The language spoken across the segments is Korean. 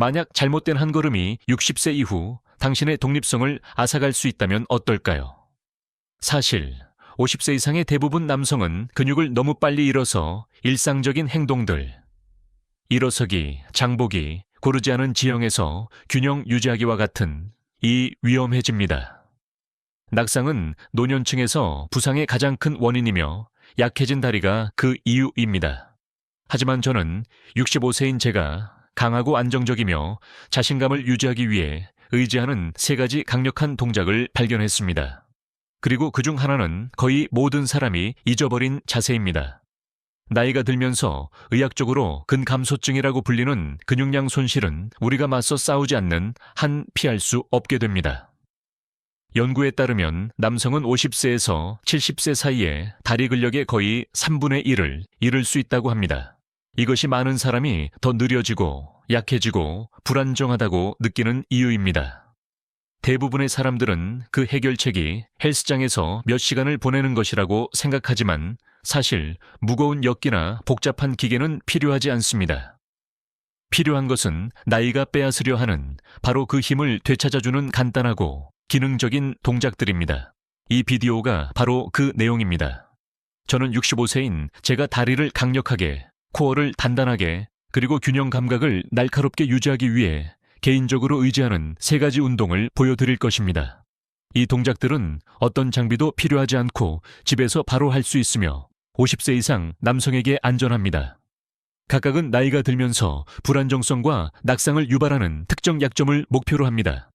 만약 잘못된 한 걸음이 60세 이후 당신의 독립성을 앗아갈 수 있다면 어떨까요? 사실 50세 이상의 대부분 남성은 근육을 너무 빨리 잃어서 일상적인 행동들, 일어서기, 장보기, 고르지 않은 지형에서 균형 유지하기와 같은 이 위험해집니다. 낙상은 노년층에서 부상의 가장 큰 원인이며 약해진 다리가 그 이유입니다. 하지만 저는 65세인 제가 강하고 안정적이며 자신감을 유지하기 위해 의지하는 세 가지 강력한 동작을 발견했습니다. 그리고 그 중 하나는 거의 모든 사람이 잊어버린 자세입니다. 나이가 들면서 의학적으로 근감소증이라고 불리는 근육량 손실은 우리가 맞서 싸우지 않는 한 피할 수 없게 됩니다. 연구에 따르면 남성은 50세에서 70세 사이에 다리 근력의 거의 3분의 1을 잃을 수 있다고 합니다. 이것이 많은 사람이 더 느려지고 약해지고 불안정하다고 느끼는 이유입니다. 대부분의 사람들은 그 해결책이 헬스장에서 몇 시간을 보내는 것이라고 생각하지만 사실 무거운 역기나 복잡한 기계는 필요하지 않습니다. 필요한 것은 나이가 빼앗으려 하는 바로 그 힘을 되찾아주는 간단하고 기능적인 동작들입니다. 이 비디오가 바로 그 내용입니다. 저는 65세인 제가 다리를 강력하게, 코어를 단단하게, 그리고 균형 감각을 날카롭게 유지하기 위해 개인적으로 의지하는 세 가지 운동을 보여드릴 것입니다. 이 동작들은 어떤 장비도 필요하지 않고 집에서 바로 할 수 있으며 50세 이상 남성에게 안전합니다. 각각은 나이가 들면서 불안정성과 낙상을 유발하는 특정 약점을 목표로 합니다.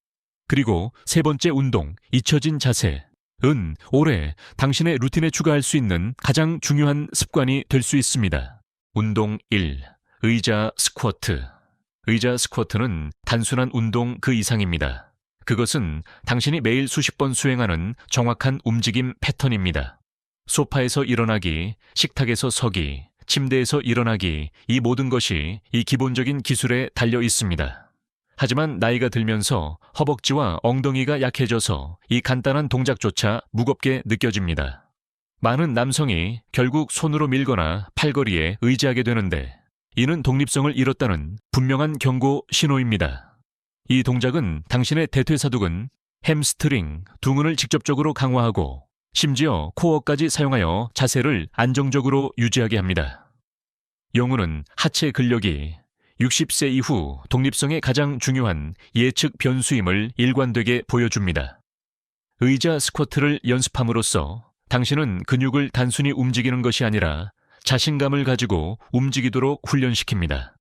그리고 세 번째 운동, 잊혀진 자세. 은 올해 당신의 루틴에 추가할 수 있는 가장 중요한 습관이 될 수 있습니다. 운동 1. 의자 스쿼트. 의자 스쿼트는 단순한 운동 그 이상입니다. 그것은 당신이 매일 수십 번 수행하는 정확한 움직임 패턴입니다. 소파에서 일어나기, 식탁에서 서기, 침대에서 일어나기, 이 모든 것이 이 기본적인 기술에 달려 있습니다. 하지만 나이가 들면서 허벅지와 엉덩이가 약해져서 이 간단한 동작조차 무겁게 느껴집니다. 많은 남성이 결국 손으로 밀거나 팔걸이에 의지하게 되는데 이는 독립성을 잃었다는 분명한 경고 신호입니다. 이 동작은 당신의 대퇴사두근, 햄스트링, 둥근을 직접적으로 강화하고 심지어 코어까지 사용하여 자세를 안정적으로 유지하게 합니다. 영우는 하체 근력이 60세 이후 독립성의 가장 중요한 예측 변수임을 일관되게 보여줍니다. 의자 스쿼트를 연습함으로써 당신은 근육을 단순히 움직이는 것이 아니라 자신감을 가지고 움직이도록 훈련시킵니다.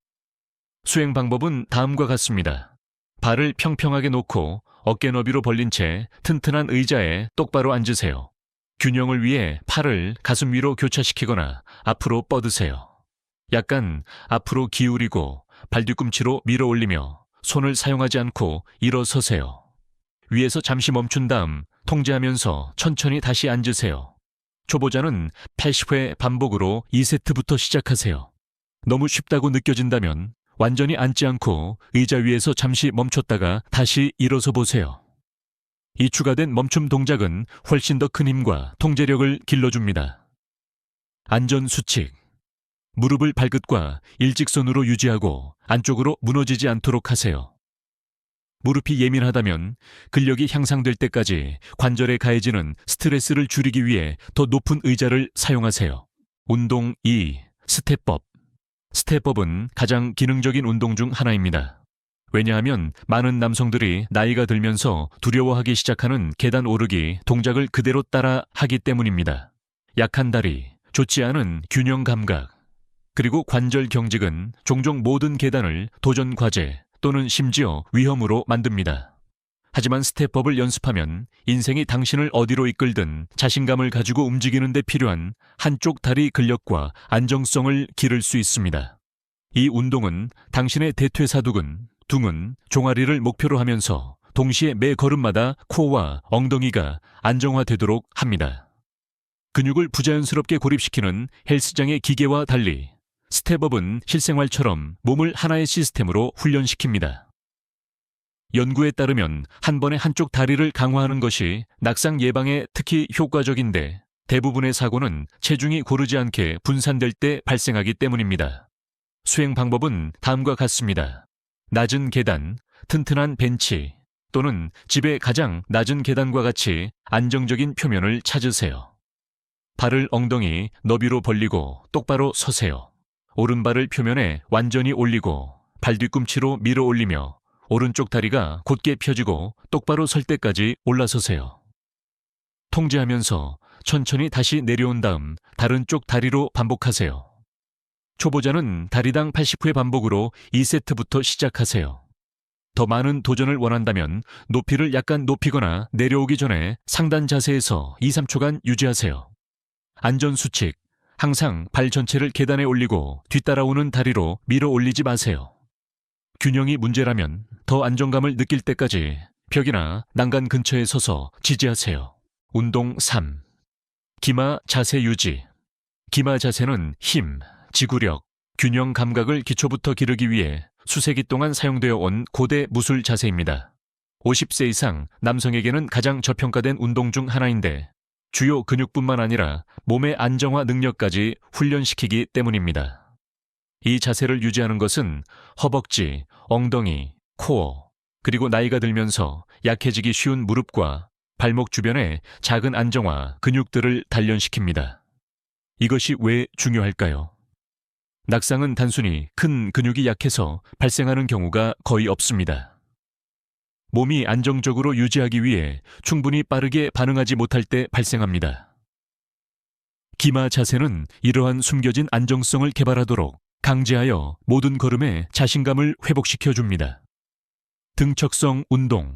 수행 방법은 다음과 같습니다. 발을 평평하게 놓고 어깨 너비로 벌린 채 튼튼한 의자에 똑바로 앉으세요. 균형을 위해 팔을 가슴 위로 교차시키거나 앞으로 뻗으세요. 약간 앞으로 기울이고 발 뒤꿈치로 밀어 올리며 손을 사용하지 않고 일어서세요. 위에서 잠시 멈춘 다음 통제하면서 천천히 다시 앉으세요. 초보자는 80회 반복으로 2세트부터 시작하세요. 너무 쉽다고 느껴진다면 완전히 앉지 않고 의자 위에서 잠시 멈췄다가 다시 일어서 보세요. 이 추가된 멈춤 동작은 훨씬 더 큰 힘과 통제력을 길러줍니다. 안전 수칙. 무릎을 발끝과 일직선으로 유지하고 안쪽으로 무너지지 않도록 하세요. 무릎이 예민하다면 근력이 향상될 때까지 관절에 가해지는 스트레스를 줄이기 위해 더 높은 의자를 사용하세요. 운동 2. 스텝법. 스텝법은 가장 기능적인 운동 중 하나입니다. 왜냐하면 많은 남성들이 나이가 들면서 두려워하기 시작하는 계단 오르기 동작을 그대로 따라 하기 때문입니다. 약한 다리, 좋지 않은 균형 감각, 그리고 관절 경직은 종종 모든 계단을 도전 과제 또는 심지어 위험으로 만듭니다. 하지만 스텝법을 연습하면 인생이 당신을 어디로 이끌든 자신감을 가지고 움직이는 데 필요한 한쪽 다리 근력과 안정성을 기를 수 있습니다. 이 운동은 당신의 대퇴사두근, 둥은, 종아리를 목표로 하면서 동시에 매 걸음마다 코와 엉덩이가 안정화되도록 합니다. 근육을 부자연스럽게 고립시키는 헬스장의 기계와 달리 스텝업은 실생활처럼 몸을 하나의 시스템으로 훈련시킵니다. 연구에 따르면 한 번에 한쪽 다리를 강화하는 것이 낙상 예방에 특히 효과적인데 대부분의 사고는 체중이 고르지 않게 분산될 때 발생하기 때문입니다. 수행 방법은 다음과 같습니다. 낮은 계단, 튼튼한 벤치 또는 집의 가장 낮은 계단과 같이 안정적인 표면을 찾으세요. 발을 엉덩이 너비로 벌리고 똑바로 서세요. 오른발을 표면에 완전히 올리고 발 뒤꿈치로 밀어 올리며 오른쪽 다리가 곧게 펴지고 똑바로 설 때까지 올라서세요. 통제하면서 천천히 다시 내려온 다음 다른 쪽 다리로 반복하세요. 초보자는 다리당 80회 반복으로 2세트부터 시작하세요. 더 많은 도전을 원한다면 높이를 약간 높이거나 내려오기 전에 상단 자세에서 2, 3초간 유지하세요. 안전 수칙. 항상 발 전체를 계단에 올리고 뒤따라오는 다리로 밀어 올리지 마세요. 균형이 문제라면 더 안정감을 느낄 때까지 벽이나 난간 근처에 서서 지지하세요. 운동 3. 기마 자세 유지. 기마 자세는 힘, 지구력, 균형 감각을 기초부터 기르기 위해 수세기 동안 사용되어 온 고대 무술 자세입니다. 50세 이상 남성에게는 가장 저평가된 운동 중 하나인데 주요 근육뿐만 아니라 몸의 안정화 능력까지 훈련시키기 때문입니다. 이 자세를 유지하는 것은 허벅지, 엉덩이, 코어, 그리고 나이가 들면서 약해지기 쉬운 무릎과 발목 주변의 작은 안정화 근육들을 단련시킵니다. 이것이 왜 중요할까요? 낙상은 단순히 큰 근육이 약해서 발생하는 경우가 거의 없습니다. 몸이 안정적으로 유지하기 위해 충분히 빠르게 반응하지 못할 때 발생합니다. 기마 자세는 이러한 숨겨진 안정성을 개발하도록 강제하여 모든 걸음에 자신감을 회복시켜 줍니다. 등척성 운동,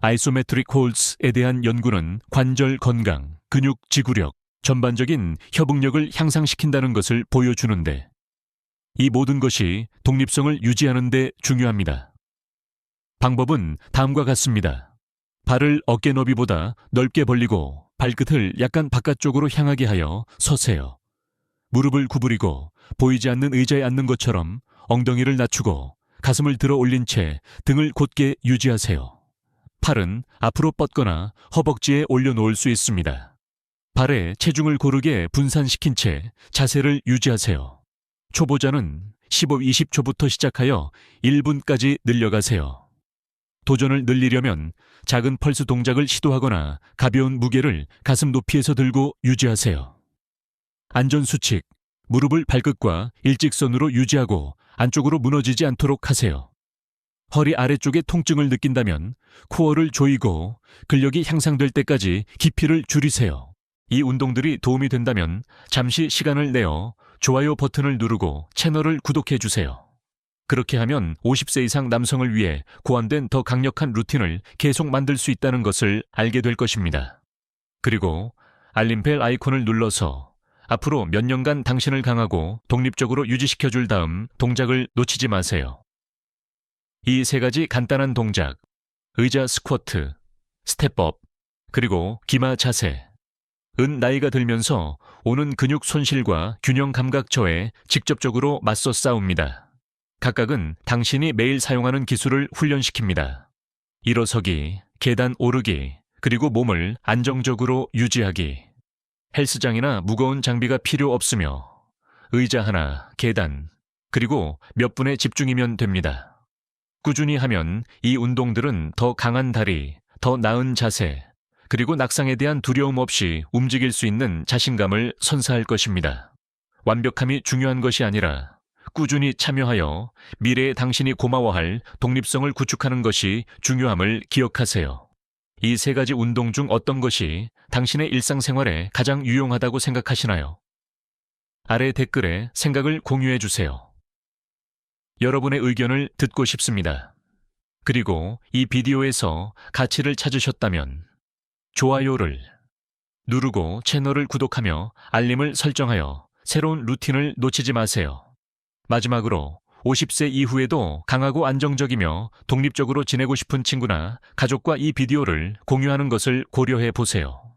아이소메트릭 홀스에 대한 연구는 관절 건강, 근육 지구력, 전반적인 협응력을 향상시킨다는 것을 보여주는데 이 모든 것이 독립성을 유지하는 데 중요합니다. 방법은 다음과 같습니다. 발을 어깨 너비보다 넓게 벌리고 발끝을 약간 바깥쪽으로 향하게 하여 서세요. 무릎을 구부리고 보이지 않는 의자에 앉는 것처럼 엉덩이를 낮추고 가슴을 들어 올린 채 등을 곧게 유지하세요. 팔은 앞으로 뻗거나 허벅지에 올려놓을 수 있습니다. 발에 체중을 고르게 분산시킨 채 자세를 유지하세요. 초보자는 15, 20초부터 시작하여 1분까지 늘려가세요. 도전을 늘리려면 작은 펄스 동작을 시도하거나 가벼운 무게를 가슴 높이에서 들고 유지하세요. 안전 수칙, 무릎을 발끝과 일직선으로 유지하고 안쪽으로 무너지지 않도록 하세요. 허리 아래쪽에 통증을 느낀다면 코어를 조이고 근력이 향상될 때까지 깊이를 줄이세요. 이 운동들이 도움이 된다면 잠시 시간을 내어 좋아요 버튼을 누르고 채널을 구독해 주세요. 그렇게 하면 50세 이상 남성을 위해 고안된 더 강력한 루틴을 계속 만들 수 있다는 것을 알게 될 것입니다. 그리고 알림벨 아이콘을 눌러서 앞으로 몇 년간 당신을 강하고 독립적으로 유지시켜 줄 다음 동작을 놓치지 마세요. 이 세 가지 간단한 동작, 의자 스쿼트, 스텝업, 그리고 기마 자세, 은 나이가 들면서 오는 근육 손실과 균형 감각 저에 직접적으로 맞서 싸웁니다. 각각은 당신이 매일 사용하는 기술을 훈련시킵니다. 일어서기, 계단 오르기, 그리고 몸을 안정적으로 유지하기. 헬스장이나 무거운 장비가 필요 없으며 의자 하나, 계단, 그리고 몇 분에 집중이면 됩니다. 꾸준히 하면 이 운동들은 더 강한 다리, 더 나은 자세, 그리고 낙상에 대한 두려움 없이 움직일 수 있는 자신감을 선사할 것입니다. 완벽함이 중요한 것이 아니라 꾸준히 참여하여 미래의 당신이 고마워할 독립성을 구축하는 것이 중요함을 기억하세요. 이 세 가지 운동 중 어떤 것이 당신의 일상생활에 가장 유용하다고 생각하시나요? 아래 댓글에 생각을 공유해 주세요. 여러분의 의견을 듣고 싶습니다. 그리고 이 비디오에서 가치를 찾으셨다면 좋아요를 누르고 채널을 구독하며 알림을 설정하여 새로운 루틴을 놓치지 마세요. 마지막으로 50세 이후에도 강하고 안정적이며 독립적으로 지내고 싶은 친구나 가족과 이 비디오를 공유하는 것을 고려해 보세요.